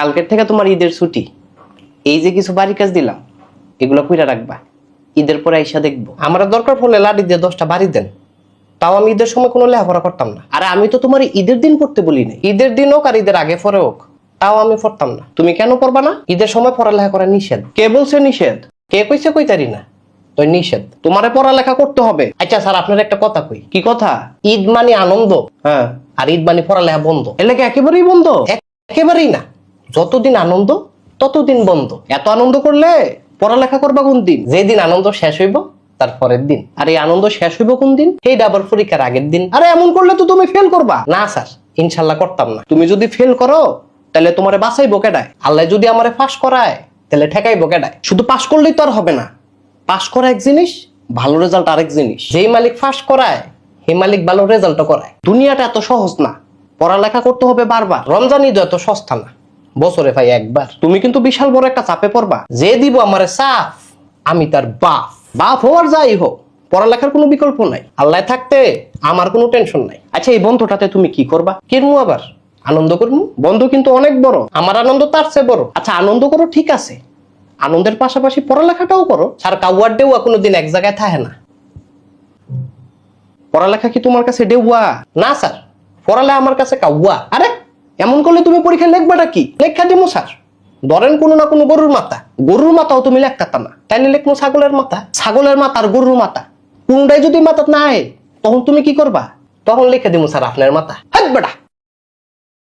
কালকের থেকে তোমার ঈদের ছুটি। এই যে কিছু বাড়ি কাজ দিলাম, এগুলো কইরা রাখবা। ঈদের পরে আইসা দেখব। আমার দরকার পড়লে লাডি দিয়ে দশটা বাড়ি দেন। তাও আমি ঈদের সময় কোনো লেখাপড়া করতাম না। আর আমি তো তোমার ঈদের দিন পড়তে বলি নাই। ঈদের দিন হোক আর ঈদের আগে পরে হোক, তাও আমি পড়তাম না। তুমি কেন পড়বা না? ঈদের সময় পড়ালেখা করা নিষেধ। কে বলছে নিষেধ? কে কইছে কইতারি না? তো নিষেধ। তোমারে পড়ালেখা করতে হবে। আচ্ছা স্যার, আপনার একটা কথা কই। কি কথা? ঈদ মানে আনন্দ। হ্যাঁ আর ঈদ মানে পড়ালেখা বন্ধ। এলাকা একেবারেই বন্ধ। একেবারেই না। যতদিন আনন্দ, ততদিন বন্ধ। এত আনন্দ করলে পড়ালেখা করবা কোন দিন? যেদিন আনন্দ শেষ হইব, তার পরের দিন। আর এই আনন্দ শেষ হইব কোন দিন? এই ডাবল পরীক্ষার আগের দিন। আরে এমন করলে তো তুমি ফেল করবা। না, স্যার, ইনশাল্লাহ করতাম না। তুমি যদি ফেল করো, তাহলে তোমারে বাঁচাইবো কেডায়? আল্লাহ যদি আমারে পাস করায়, তাহলে ঠেকাইবো কেডায়? শুধু পাশ করলেই তো আর হবে না। পাস করা এক জিনিস, ভালো রেজাল্ট আরেক জিনিস। যেই মালিক ফাঁস করায়, সেই মালিক ভালো রেজাল্টও করায়। দুনিয়াটা এত সহজ না। পড়ালেখা করতে হবে বারবার। রমজান ঈদ এত সস্তা না। বছরে ভাই একবার। তুমি কিন্তু বিশাল বড় একটা চাপে পড়বা। যে দিব আমারে সাফ, আমি তার বাপ। বাপ হওয়ার যাই হোক, পড়ালেখার কোনো বিকল্প নাই। আল্লাহ থাকতে আমার কোনো টেনশন নাই। আচ্ছা এই বন্ধুটাতে তুমি কি করবা? কিরমু আবার? আনন্দ করমু বন্ধু কিন্তু অনেক বড়। আমার আনন্দ তার চেয়ে বড়। আচ্ছা আনন্দ করো, ঠিক আছে। আনন্দের পাশাপাশি পড়ালেখাটাও করো। স্যার, কাউয়ার ডেউয়া কোনো দিন এক জায়গায় থাকে না। পড়ালেখা কি তোমার কাছে ডেউয়া? না, স্যার। পড়ালে আমার কাছে কাউয়া। আরে এমন করলে তুমি পরীক্ষা লেখবাটা কি? লেখা দিমো স্যার। ধরেন কোনো না কোনো গরুর মাথা। গরুর মাথাও তুমি লেখতা না। তাইলে লেখবো ছাগলের মাথা। ছাগলের মাথা আর গরুর মাথা। কোনটাই যদি মাথা না তখন তুমি কি করবা? তখন লিখে দিমো স্যার আপনার মাথা। হাত বেটা!